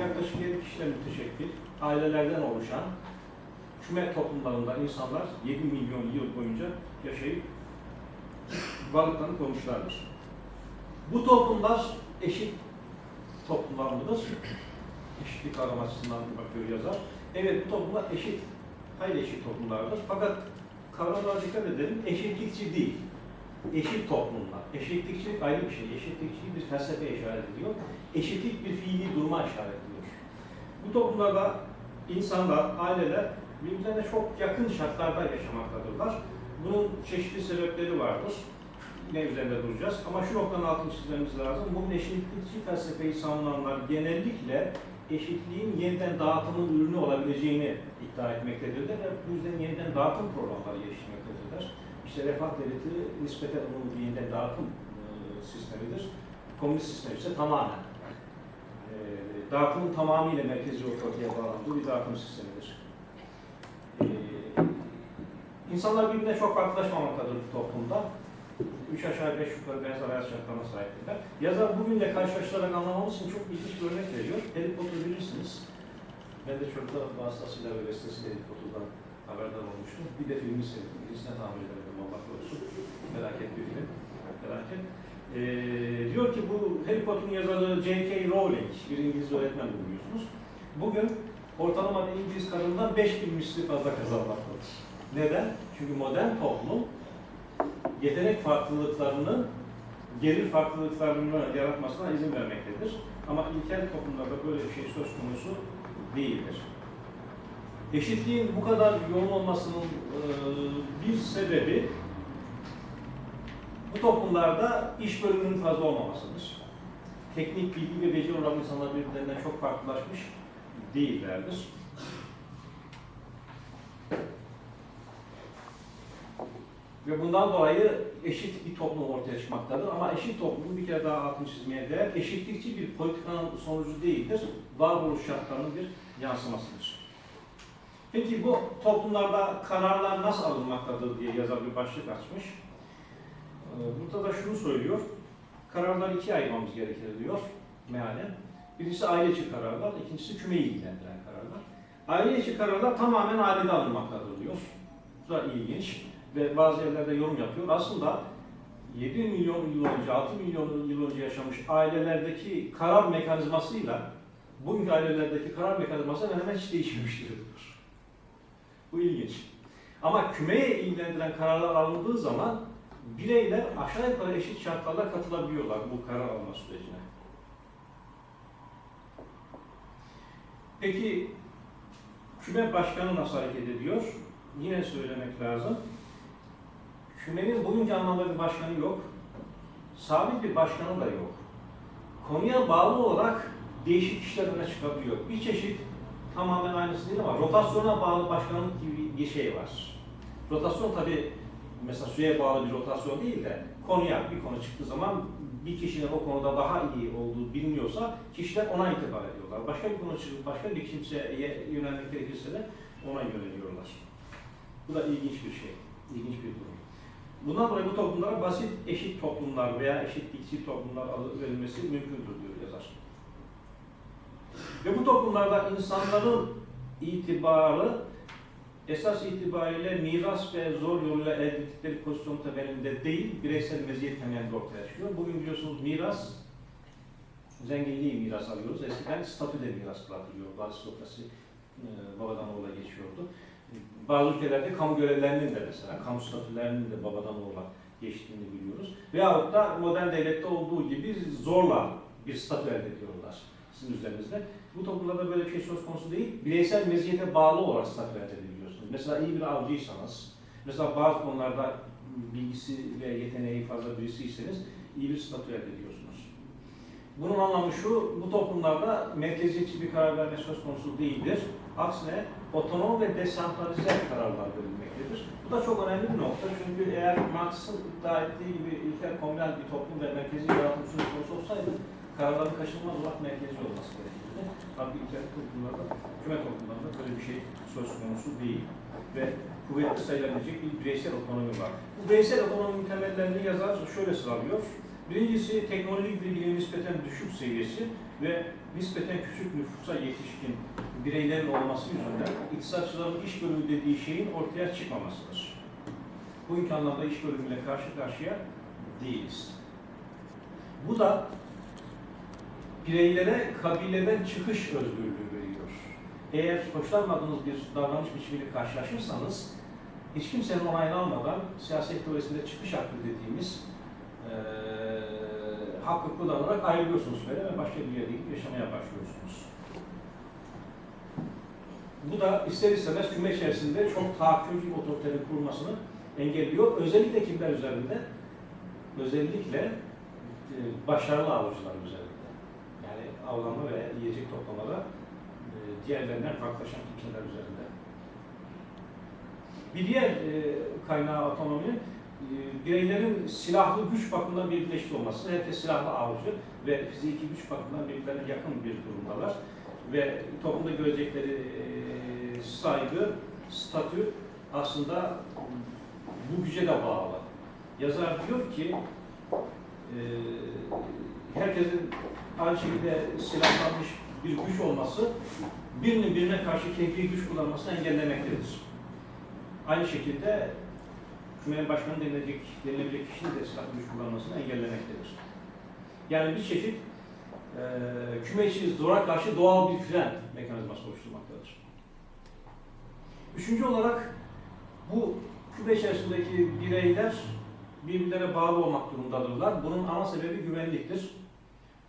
Yaklaşık 7 kişiden müteşekkil ailelerden oluşan küme toplumlarında insanlar 7 milyon yıl boyunca yaşayıp varlıklarını kurmuşlardır. Bu toplumlar eşit toplumlar mıdır? Eşitlik kavramı bakıyor yazar. Evet bu toplumlar eşit, hayli eşit toplumlardır. Fakat kavramlara dikkat edelim, eşitlikçi değil. Eşit toplumlar. Eşitlikçi ayrı bir şey. Eşitlikçi bir felsefeye işaret ediyor. Eşitlik bir fiili duruma işaret ediyor. Bu toplumlarda insanlar, aileler birbirlerine çok yakın şartlarda yaşamaktadırlar. Bunun çeşitli sebepleri vardır. Ne üzerinde duracağız. Ama şu noktanın altını çizmemiz lazım. Bugün eşitlikçi felsefeyi savunanlar genellikle eşitliğin yeniden dağıtımın ürünü olabileceğini iddia etmektedirler ve bu yüzden yeniden dağıtım programları geliştirmektedirler. İşte refah devleti nispeten onun bir yeniden dağıtım e, sistemidir. Komünist sistem ise tamamen e, dağıtımın tamamıyla merkezi otoriteye bağlandığı bir dağıtım sistemidir. E, insanlar birbirine çok farklılaşmamaktadır bu toplumda. Üç aşağı beş yukarı benzer hayat şartlarına sahiptirler. Yazar bugün de karşılaştırarak anlamamız için çok ilginç bir örnek veriyor. Harry Potter bilirsiniz. Ben de çocuklar vasıtasıyla ve bestesiyle Harry Potter'dan haberdar olmuştum. Bir de filmi seyrettim. Birisine tahmin edemedim Allah korusun. Felaket bir film. Felaket. Ee, diyor ki bu Harry Potter'ın yazarı J.K. Rowling, bir İngiliz öğretmen biliyorsunuz. Bugün ortalama İngiliz kadından 5000 misli fazla kazanmaktadır. Neden? Çünkü modern toplum yetenek farklılıklarını, gelir farklılıklarını yaratmasına izin vermektedir. Ama ilkel toplumlarda böyle bir şey söz konusu değildir. Eşitliğin bu kadar yoğun olmasının e, bir sebebi bu toplumlarda iş bölümünün fazla olmamasıdır. Teknik bilgi ve beceri olan insanlar birbirlerinden çok farklılaşmış değillerdir. Ve bundan dolayı eşit bir toplum ortaya çıkmaktadır. Ama eşit toplumun bir kere daha altını çizmeye değer, eşitlikçi bir politikanın sonucu değildir. Varoluş şartlarının bir yansımasıdır. Peki bu toplumlarda kararlar nasıl alınmaktadır diye yazar bir başlık açmış. Ee, Burada da şunu söylüyor. Kararları ikiye ayırmamız gerekir diyor mealen. Birincisi aile içi kararlar, ikincisi kümeyi ilgilendiren kararlar. Aile içi kararlar tamamen ailede alınmaktadır diyor. Bu da ilginç ve bazı yerlerde yorum yapıyor. Aslında 7 milyon yıl önce, 6 milyon yıl önce yaşamış ailelerdeki karar mekanizmasıyla bugünkü ailelerdeki karar mekanizması hemen hiç değişmemiştir. Bu ilginç. Ama kümeye ilgilendiren kararlar alındığı zaman bireyler aşağı yukarı eşit şartlarla katılabiliyorlar bu karar alma sürecine. Peki küme başkanı nasıl hareket ediyor? Yine söylemek lazım. Kümenin bugünkü anlamda bir başkanı yok. Sabit bir başkanı da yok. Konuya bağlı olarak değişik kişiler öne çıkabiliyor. Bir çeşit tamamen aynısı değil ama rotasyona bağlı başkanlık gibi bir şey var. Rotasyon tabi mesela suya bağlı bir rotasyon değil de konuya bir konu çıktığı zaman bir kişinin o konuda daha iyi olduğu biliniyorsa kişiler ona itibar ediyorlar. Başka bir konu çıkıp başka bir kimseye yönelmek gerekirse de ona yöneliyorlar. Bu da ilginç bir şey, ilginç bir durum. Bundan dolayı bu toplumlara basit eşit toplumlar veya eşitlikçi toplumlar adı verilmesi mümkündür diyor. Ve bu toplumlarda insanların itibarı esas itibariyle miras ve zor yoluyla elde ettikleri pozisyon temelinde değil, bireysel meziyet temelinde ortaya çıkıyor. Bugün biliyorsunuz miras, zenginliği miras alıyoruz. Eskiden statüde miras bırakılıyor. Aristokrasi e, babadan oğula geçiyordu. Bazı ülkelerde kamu görevlerinin de mesela, kamu statülerinin de babadan oğula geçtiğini biliyoruz. Veyahut da modern devlette olduğu gibi zorla bir statü elde ediyorlar sizin üzerinizde. Bu toplumlarda böyle bir şey söz konusu değil. Bireysel meziyete bağlı olarak statü elde edebiliyorsunuz. Mesela iyi bir avcıysanız, mesela bazı konularda bilgisi ve yeteneği fazla birisiyseniz iyi bir statü elde. Bunun anlamı şu, bu toplumlarda merkeziyetçi bir karar verme söz konusu değildir. Aksine otonom ve desantralize kararlar verilmektedir. Bu da çok önemli bir nokta çünkü eğer Marx'ın iddia ettiği gibi ilkel komünel bir toplum ve merkezi yaratım söz konusu olsaydı kararların kaçınılmaz olarak merkezi olması gerekirdi. Tabii ilkel toplumlarda, küme toplumlarda böyle bir şey söz konusu değil. ve kuvvetli sayılabilecek bir bireysel otonomi var. Bu bireysel otonominin temellerini yazar şöyle sıralıyor. Birincisi teknolojik bilginin nispeten düşük seviyesi ve nispeten küçük nüfusa yetişkin bireylerin olması yüzünden iktisatçıların iş bölümü dediği şeyin ortaya çıkmamasıdır. Bugünkü anlamda iş bölümüyle karşı karşıya değiliz. Bu da bireylere kabileden çıkış özgürlüğü veriyor. Eğer hoşlanmadığınız bir davranış biçimiyle karşılaşırsanız hiç kimsenin onayını almadan siyaset teorisinde çıkış hakkı dediğimiz eee hakkı kullanarak ayrılıyorsunuz böyle ve başka bir yerde gidip yaşamaya başlıyorsunuz. Bu da ister istemez küme içerisinde çok tahakkümcü bir otoritenin kurulmasını engelliyor. Özellikle kimler üzerinde? Özellikle e, başarılı avcılar üzerinde. Avlanma ve yiyecek toplamada e, diğerlerinden farklılaşan kimseler üzerinde. Bir diğer e, kaynağı otonomi, e, bireylerin silahlı güç bakımından birleşik olması. Herkes silahlı avcı ve fiziki güç bakımından birbirlerine yakın bir durumdalar. Ve toplumda görecekleri e, saygı, statü aslında bu güce de bağlı. Yazar diyor ki, e, herkesin aynı şekilde silahlanmış bir güç olması, birinin birine karşı keyfi güç kullanmasını engellemektedir. Aynı şekilde Cumhuriyet Başkanı denilecek, denilebilecek kişinin de silahlı güç kullanmasını engellemektedir. Yani bir çeşit e, küme içi zora karşı doğal bir fren mekanizması oluşturmaktadır. Üçüncü olarak bu küme içerisindeki bireyler birbirlerine bağlı olmak durumundadırlar. Bunun ana sebebi güvenliktir.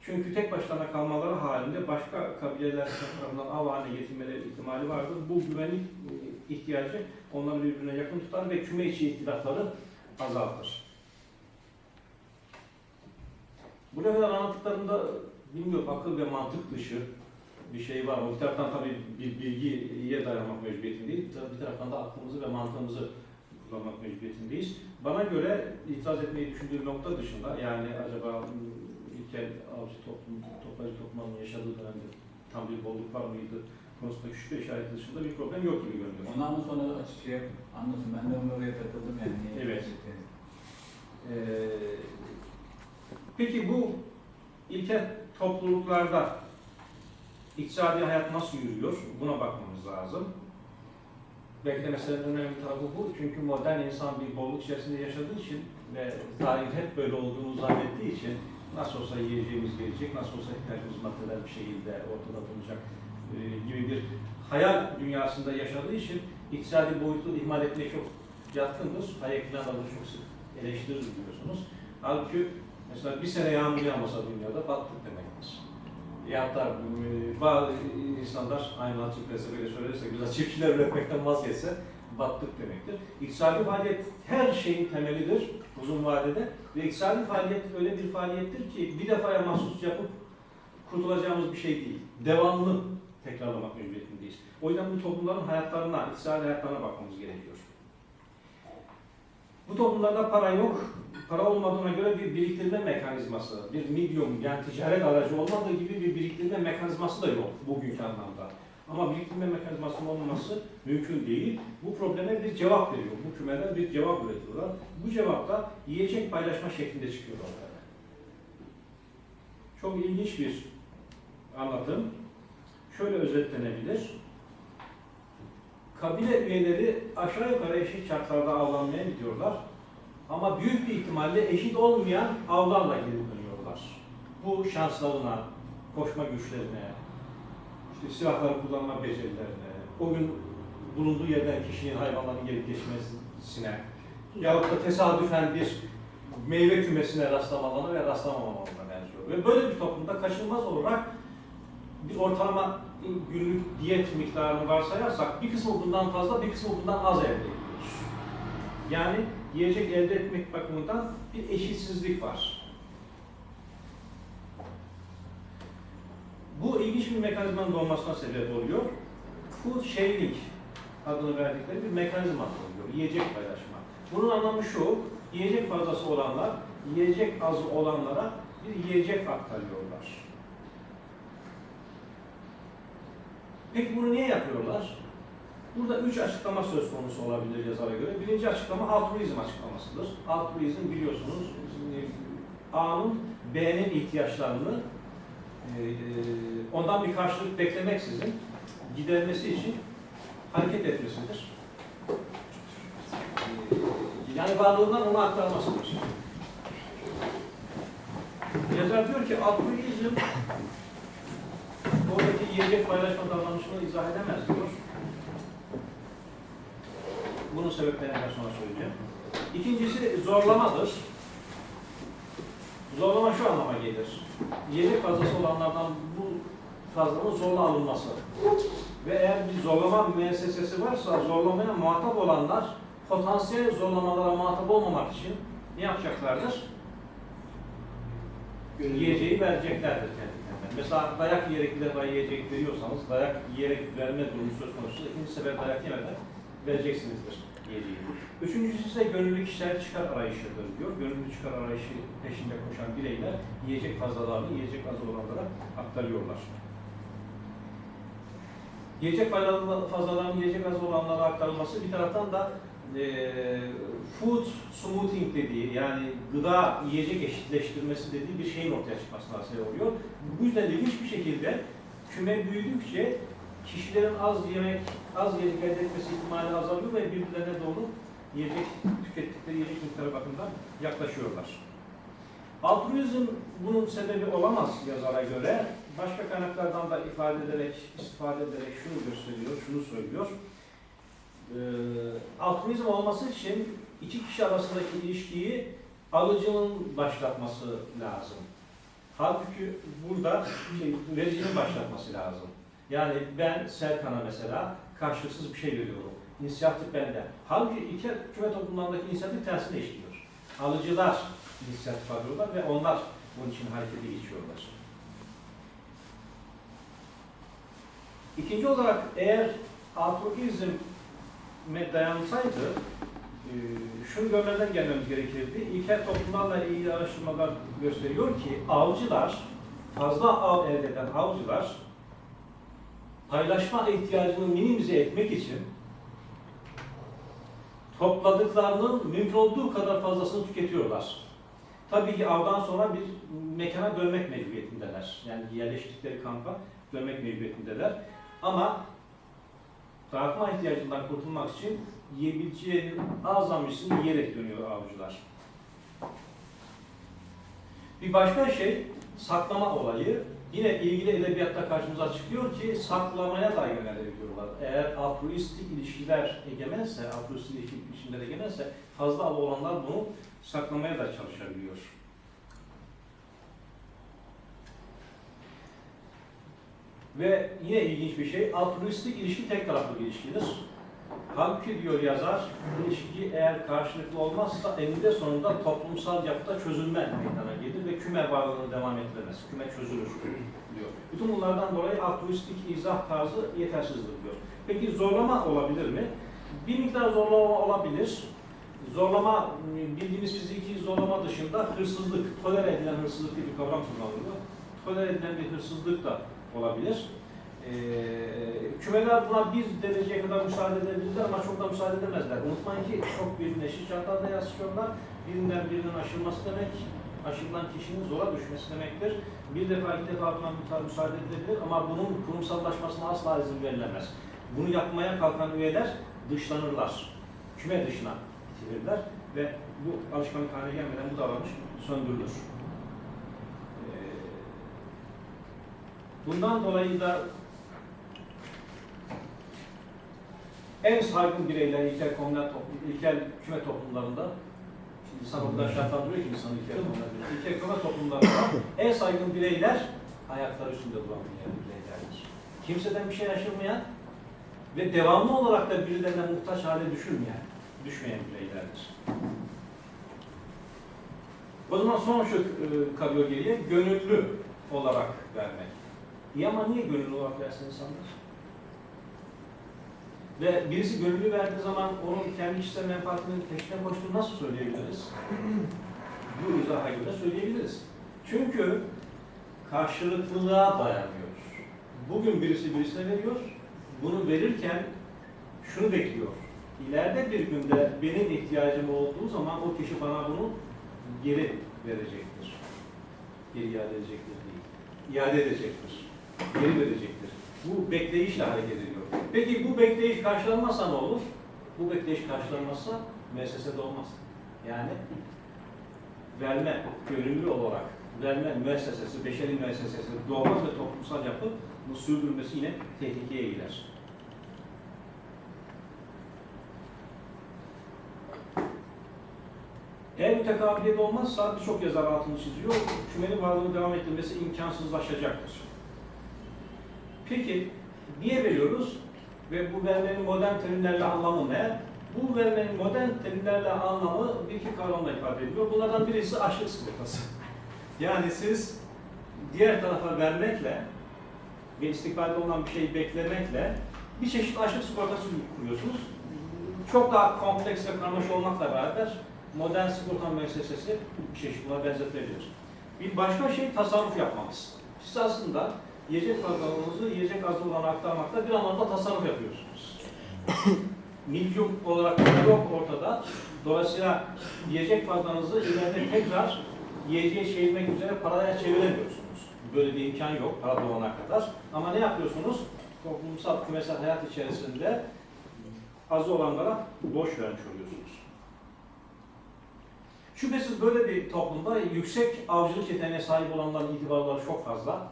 Çünkü tek başlarına kalmaları halinde başka kabileler tarafından av haline getirmeleri ihtimali vardır. Bu güvenlik e, ihtiyacı onları birbirine yakın tutar ve küme içi ihtilafları azaltır. Buraya kadar anlattıklarımda bilmiyorum akıl ve mantık dışı bir şey var. Bir taraftan tabii bir bilgiye dayanmak mecburiyetindeyiz. Bir taraftan da aklımızı ve mantığımızı kullanmak mecburiyetindeyiz. Bana göre itiraz etmeyi düşündüğüm nokta dışında yani acaba ilkel avcı toplum, toplayıcı toplumun yaşadığı dönemde tam bir bolluk var mıydı konusunda şüphe işareti dışında bir problem yok gibi görünüyor. Ondan mı sonra açık şey anlatın. Ben de oraya takıldım yani. Evet. Ee, peki bu ilkel topluluklarda iktisadi hayat nasıl yürüyor? Buna bakmamız lazım. Belki de meselenin önemli tarafı bu. Çünkü modern insan bir bolluk içerisinde yaşadığı için ve tarihin hep böyle olduğunu zannettiği için nasıl olsa yiyeceğimiz gelecek, nasıl olsa ihtiyacımız maddeler bir şekilde ortada bulunacak e, gibi bir hayal dünyasında yaşadığı için iktisadi boyutu ihmal etmeye çok yatkındır. Hayek falan çok sık eleştirir biliyorsunuz. Halbuki mesela bir sene yağmur yağmasa dünyada battık demektir. Ya da e, bazı insanlar aynı açık felsefeyle söylerse güzel çiftçiler üretmekten vazgeçse battık demektir. İktisadi faaliyet her şeyin temelidir uzun vadede ve iktisadi faaliyet öyle bir faaliyettir ki bir defaya mahsus yapıp kurtulacağımız bir şey değil. Devamlı tekrarlamak mecburiyetindeyiz. O yüzden bu toplumların hayatlarına, iktisadi hayatlarına bakmamız gerekiyor. Bu toplumlarda para yok. Para olmadığına göre bir biriktirme mekanizması, bir medium yani ticaret aracı olmadığı gibi bir biriktirme mekanizması da yok bugünkü anlamda. Ama biriktirme mekanizmasının olmaması mümkün değil. Bu probleme bir cevap veriyor. Bu kümeler bir cevap üretiyorlar. Bu cevap da yiyecek paylaşma şeklinde çıkıyor ortaya. Çok ilginç bir anlatım. Şöyle özetlenebilir. Kabile üyeleri aşağı yukarı eşit şartlarda avlanmaya gidiyorlar. Ama büyük bir ihtimalle eşit olmayan avlarla geri dönüyorlar. Bu şanslarına, koşma güçlerine, işte silahları kullanma becerilerine, o gün bulunduğu yerden kişinin hayvanların gelip geçmesine, yahut da tesadüfen bir meyve kümesine rastlamalarına ve rastlamamalarına benziyor. Ve böyle bir toplumda kaçınılmaz olarak bir ortalama günlük diyet miktarını varsayarsak bir kısmı bundan fazla, bir kısmı bundan az elde ediyoruz. Yani yiyecek elde etmek bakımından bir eşitsizlik var. Bu ilginç bir mekanizmanın doğmasına sebep oluyor. Food sharing adını verdikleri bir mekanizma oluyor. Yiyecek paylaşma. Bunun anlamı şu, yiyecek fazlası olanlar, yiyecek azı olanlara bir yiyecek aktarıyorlar. Peki bunu niye yapıyorlar? Burada üç açıklama söz konusu olabilir yazara göre. Birinci açıklama altruizm açıklamasıdır. Altruizm biliyorsunuz e, A'nın B'nin ihtiyaçlarını ondan bir karşılık beklemeksizin gidermesi için hareket etmesidir. E, Yani varlığından ona aktarmasıdır. Yazar diyor ki altruizm oradaki yiyecek paylaşma davranışını izah edemez diyor. Bunun sebeplerini ben sonra söyleyeceğim. İkincisi zorlamadır. Zorlama şu anlama gelir. Yiyecek fazlası olanlardan bu fazlanın zorla alınması. Ve eğer bir zorlama müessesesi varsa zorlamaya muhatap olanlar potansiyel zorlamalara muhatap olmamak için ne yapacaklardır? Yiyeceği vereceklerdir kendilerine. Mesela dayak yiyerek bir yiyecek veriyorsanız dayak yiyerek verme durumu söz konusu. İkinci sefer dayak yemeden vereceksinizdir yiyeceği. Üçüncüsü ise gönüllü kişiler çıkar arayışıdır diyor. Gönüllü çıkar arayışı peşinde koşan bireyler yiyecek fazlalarını yiyecek az olanlara aktarıyorlar. Yiyecek faydalı fazlalarının yiyecek az olanlara aktarılması bir taraftan da eee food smoothing dediği yani gıda yiyecek eşitleştirmesi dediği bir şeyin ortaya çıkmasına sebep oluyor. Bu yüzden ilginç bir şekilde küme büyüdükçe kişilerin az yemek, az yiyecek elde etmesi ihtimali azalıyor ve birbirlerine doğru yiyecek, tükettikleri yiyecek miktarı bakımından yaklaşıyorlar. Altruizm bunun sebebi olamaz yazara göre. Başka kaynaklardan da ifade ederek, istifade ederek şunu gösteriyor, şunu söylüyor. Ee, altruizm olması için iki kişi arasındaki ilişkiyi alıcının başlatması lazım. Halbuki burada şey, vericinin başlatması lazım. Yani ben Serkan'a mesela karşılıksız bir şey veriyorum. İnisiyatif bende. Halbuki iki küme toplumlarındaki inisiyatif tersine işliyor. Alıcılar inisiyatif alıyorlar ve onlar bunun için harekete geçiyorlar. İkinci olarak eğer altruizme dayansaydı e, şunu görmeden gelmemiz gerekirdi. İlkel toplumlarla ilgili araştırmalar gösteriyor ki avcılar, fazla av elde eden avcılar paylaşma ihtiyacını minimize etmek için topladıklarının mümkün olduğu kadar fazlasını tüketiyorlar. Tabii ki avdan sonra bir mekana dönmek mecburiyetindeler. Yani yerleştikleri kampa dönmek mecburiyetindeler. Ama dağıtma ihtiyacından kurtulmak için yiyebileceğinin azalmışsını yiyerek dönüyor avcılar. Bir başka şey saklama olayı. Yine ilgili edebiyatta karşımıza çıkıyor ki saklamaya da yönelebiliyorlar. Eğer altruistik ilişkiler egemense, altruistik ilişkiler egemense fazla av olanlar bunu saklamaya da çalışabiliyor. Ve yine ilginç bir şey, altruistik ilişki tek taraflı bir ilişkidir. Halbuki diyor yazar, ilişki eğer karşılıklı olmazsa eninde sonunda toplumsal yapıda çözülme meydana gelir ve küme varlığını devam ettiremez. Küme çözülür diyor. Bütün bunlardan dolayı altruistik izah tarzı yetersizdir diyor. Peki zorlama olabilir mi? Bir miktar zorlama olabilir. Zorlama, bildiğimiz fiziki zorlama dışında hırsızlık, tolere edilen hırsızlık diye bir kavram kullanılıyor. Tolere edilen bir hırsızlık da olabilir. Ee, kümeler buna bir dereceye kadar müsaade edebilirler ama çok da müsaade edemezler. Unutmayın ki çok birbirine eşit şartlarda yaşıyorlar. Birinden birinin aşılması demek, aşılan kişinin zora düşmesi demektir. Bir defa, iki defa buna müsa- müsaade edilebilir ama bunun kurumsallaşmasına asla izin verilemez. Bunu yapmaya kalkan üyeler dışlanırlar. Küme dışına itirirler ve bu alışkanlık haline gelmeden bu davranış söndürülür. Ee, Bundan dolayı da en saygın bireyler ilkel komünel toplum, ilkel küme toplumlarında şimdi kadar şartlandırıyor ki insanı ilkel komünel ilkel küme toplumlarında en saygın bireyler ayakları üstünde duran bireylerdir. Kimseden bir şey aşırmayan ve devamlı olarak da birilerine muhtaç hale düşürmeyen, düşmeyen bireylerdir. O zaman son şu e, kalıyor geriye, gönüllü olarak vermek. İyi ama niye gönüllü olarak versin insanlar? Ve birisi gönüllü verdiği zaman onun kendi kişisel menfaatinin peşine koştuğunu nasıl söyleyebiliriz? Bu izaha göre söyleyebiliriz. Çünkü karşılıklılığa dayanıyor. Bugün birisi birisine veriyor, bunu verirken şunu bekliyor. İleride bir günde benim ihtiyacım olduğu zaman o kişi bana bunu geri verecektir. Geri iade edecektir değil. İade edecektir. Geri verecektir. Bu bekleyişle hareket ediyor. Peki bu bekleyiş karşılanmazsa ne olur? Bu bekleyiş karşılanmazsa müessesede olmaz. Yani verme, gönüllü olarak verme müessesesi, beşeri müessesesi, doğal ve toplumsal yapı bu sürdürmesi yine tehlikeye girer. Eğer mütekabiliyet olmazsa birçok yazar altını çiziyor, kümenin varlığını devam ettirmesi imkansızlaşacaktır. Peki niye veriyoruz? Ve bu vermenin modern terimlerle anlamı ne? Bu vermenin modern terimlerle anlamı bir iki kavramla ifade ediliyor. Bunlardan birisi açlık sigortası. Yani siz diğer tarafa vermekle ve istikbalde olan bir şeyi beklemekle bir çeşit açlık sigortası kuruyorsunuz. Çok daha kompleks ve karmaşık olmakla beraber modern sigorta müessesesi bir çeşit buna benzetilebilir. Bir başka şey tasarruf yapmamız. Siz aslında yiyecek fazlalığınızı yiyecek azı olana aktarmakta bir anlamda tasarruf yapıyorsunuz. Milyum olarak yok ortada. Dolayısıyla yiyecek fazlanızı ileride tekrar yiyeceği çevirmek üzere paraya çeviremiyorsunuz. Böyle bir imkan yok para dolana kadar. Ama ne yapıyorsunuz? Toplumsal kümesel hayat içerisinde azı olanlara boş vermiş oluyorsunuz. Şüphesiz böyle bir toplumda yüksek avcılık yeteneğine sahip olanların itibarları çok fazla.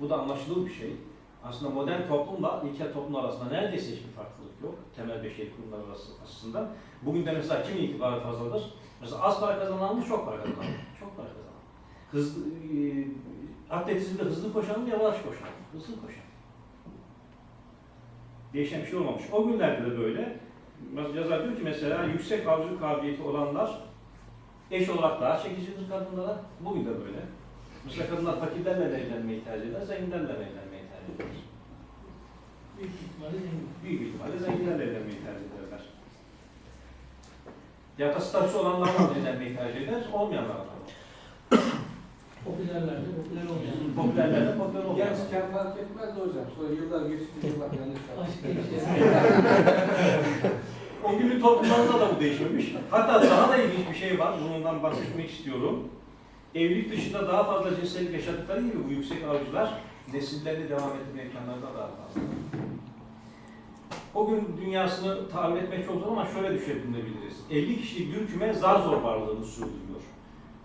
Bu da anlaşılır bir şey. Aslında modern toplumla ilkel toplum arasında neredeyse hiçbir farklılık yok. Temel beşeri kurumlar arası açısından. Bugün de mesela kimin itibarı fazladır? Mesela az para kazanan mı çok para kazanan? Çok para kazanan. Hızlı, e, atletizmde hızlı koşan mı yavaş koşan? Hızlı koşan. Değişen bir şey olmamış. O günlerde de böyle. Yazar diyor ki mesela yüksek avcılık kabiliyeti olanlar eş olarak daha çekicidir kadınlara. Bugün de böyle. Mesela kadınlar fakirlerle de evlenmeyi tercih eder, zenginlerle de evlenmeyi tercih eder. Büyük ihtimalle zengin. Büyük ihtimalle zenginlerle evlenmeyi tercih ederler. Ya da statüsü olanlarla evlenmeyi tercih eder, olmayanlarla. Popülerlerde popüler olmayan. Popülerlerle popüler olmayanlar. Gençken fark etmez de hocam. Sonra yıllar geçti yıllar yanlış. O günün toplumlarında da bu değişmemiş. Hatta daha da ilginç bir şey var, bundan bahsetmek istiyorum. Evlilik dışında daha fazla cinsellik yaşadıkları gibi bu yüksek avcılar nesillerini devam etme imkanları da daha fazla. O gün dünyasını tahmin etmek çok zor ama şöyle düşünebiliriz. 50 kişilik bir küme zar zor varlığını sürdürüyor.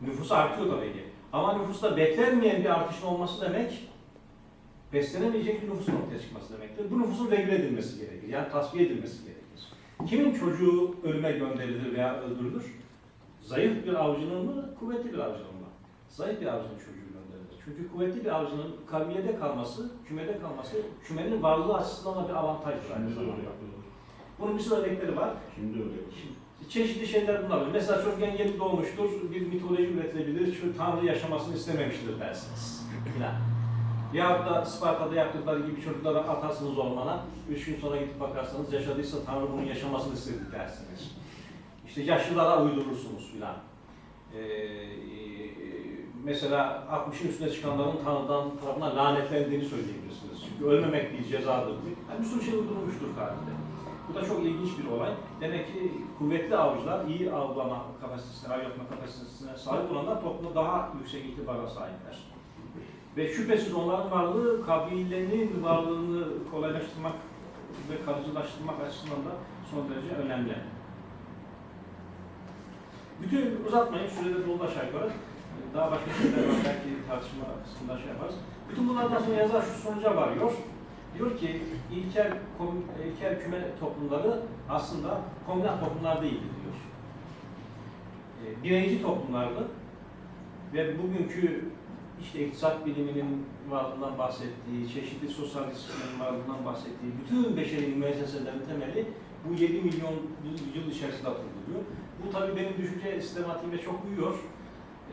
Nüfus artıyor tabii ki. Ama nüfusta beklenmeyen bir artışın olması demek, beslenemeyecek bir nüfusun ortaya çıkması demektir. Bu nüfusun regüle edilmesi gerekir. Yani tasfiye edilmesi gerekir. Kimin çocuğu ölüme gönderilir veya öldürülür? Zayıf bir avcının mı, kuvvetli bir avcının mı? Zayıf bir avcının çocuğu gönderilir. Çünkü kuvvetli bir avcının kavmiyede kalması, kümede kalması, kümenin varlığı açısından da bir avantajdır aynı zamanda. Bunun bir sürü örnekleri var. Şimdi öyle çeşitli şeyler bunlar. Mesela çocukken yeni doğmuştur, bir mitoloji üretilebilir, şu Tanrı yaşamasını istememiştir dersiniz. Yahut da Sparta'da yaptıkları gibi çocuklara atarsınız ormana, üç gün sonra gidip bakarsanız yaşadıysa Tanrı bunun yaşamasını istedi dersiniz. İşte yaşlılara uydurursunuz filan. Ee, mesela 60'ın üstüne çıkanların Tanrı'dan tarafından lanetlendiğini söyleyebilirsiniz. Çünkü ölmemek bir cezadır. Yani bir sürü şey uydurulmuştur tarihte. Bu da çok ilginç bir olay. Demek ki kuvvetli avcılar, iyi avlama kapasitesine, av yapma kapasitesine sahip olanlar toplumda daha yüksek itibara sahipler. Ve şüphesiz onların varlığı kabilenin varlığını kolaylaştırmak ve kalıcılaştırmak açısından da son derece önemli. Bütün uzatmayın, sürede doldu aşağı yukarı. Daha başka şeyler var, belki tartışma kısmında şey yaparız. Bütün bunlardan sonra yazar şu sonuca varıyor. Diyor ki ilkel, kom- ilkel küme toplumları aslında komünal toplumlar değildir diyor. E, bireyci toplumlardı ve bugünkü işte iktisat biliminin varlığından bahsettiği, çeşitli sosyal disiplinlerin varlığından bahsettiği bütün beşeri müesseselerin temeli bu 7 milyon yıl içerisinde atıldı diyor. Bu tabii benim düşünce sistematiğime çok uyuyor.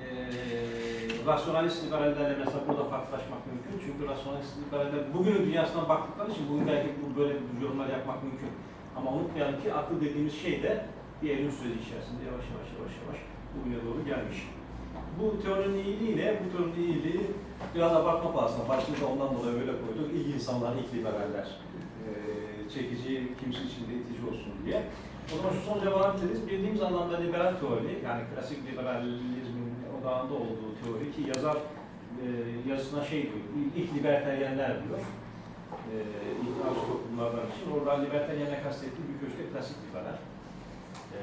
Ee, rasyonalist liberallerle mesela burada farklılaşmak mümkün. Çünkü rasyonalist liberaller bugünün dünyasından baktıkları için bugün belki bu böyle yorumlar yapmak mümkün. Ama unutmayalım ki akıl dediğimiz şey de bir evrim süreci içerisinde yavaş yavaş yavaş yavaş bugüne doğru gelmiş. Bu teorinin iyiliği ne? Bu teorinin iyiliği biraz abartma pahasına. Başlığı da ondan dolayı öyle koyduk. İlk insanlar, ilk liberaller. Ee, çekici, kimisi için de itici olsun diye. O zaman şu son cevabı deriz. Bildiğimiz anlamda liberal teori, yani klasik liberalizmin odağında olduğu teori ki yazar e, yazısına şey diyor, ilk liberteryenler diyor. E, ilk arzu toplumlardan için. Orada liberteryenle kastettiği büyük ölçüde klasik liberal. E,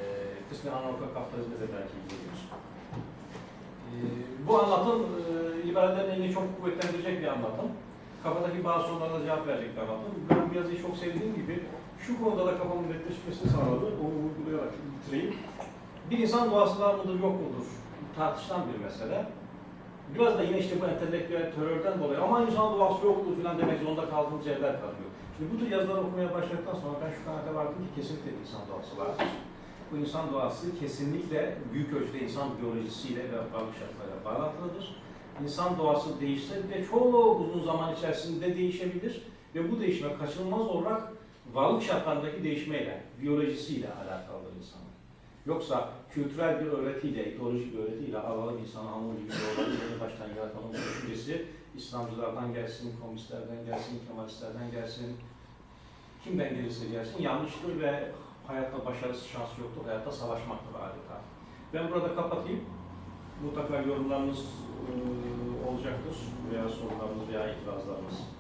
kısmen anarko kapitalizme de belki gidiyoruz. E, bu anlatım e, liberallerin elini çok kuvvetlendirecek bir anlatım. Kafadaki bazı sorulara cevap verecek bir anlatım. Ben bu yazıyı çok sevdiğim gibi şu konuda da kafamın netleşmesini sağladı. Onu vurgulayarak bitireyim. Bir insan doğası var mıdır yok mudur? Tartışılan bir mesele. Biraz da yine işte bu entelektüel terörden dolayı ama insan doğası yoktur falan demek zorunda kaldığımız yerler kalıyor. Şimdi bu tür yazıları okumaya başladıktan sonra ben şu kanaate vardım ki kesinlikle insan doğası vardır. Bu insan doğası kesinlikle büyük ölçüde insan biyolojisiyle ve varlık şartlarıyla bağlantılıdır. İnsan doğası değişse bile çok uzun zaman içerisinde değişebilir ve bu değişme kaçınılmaz olarak varlık şartlarındaki değişmeyle, biyolojisiyle alakalıdır insanın. Yoksa kültürel bir öğretiyle, ideolojik bir öğretiyle Allah'ın insanı hamur gibi yeni baştan yaratalım düşüncesi İslamcılardan gelsin, komünistlerden gelsin, Kemalistlerden gelsin, kimden gelirse gelsin yanlıştır ve hayatta başarısı şansı yoktur, hayatta savaşmaktır adeta. Ben burada kapatayım. Mutlaka yorumlarınız eee, olacaktır veya sorularınız veya itirazlarınız.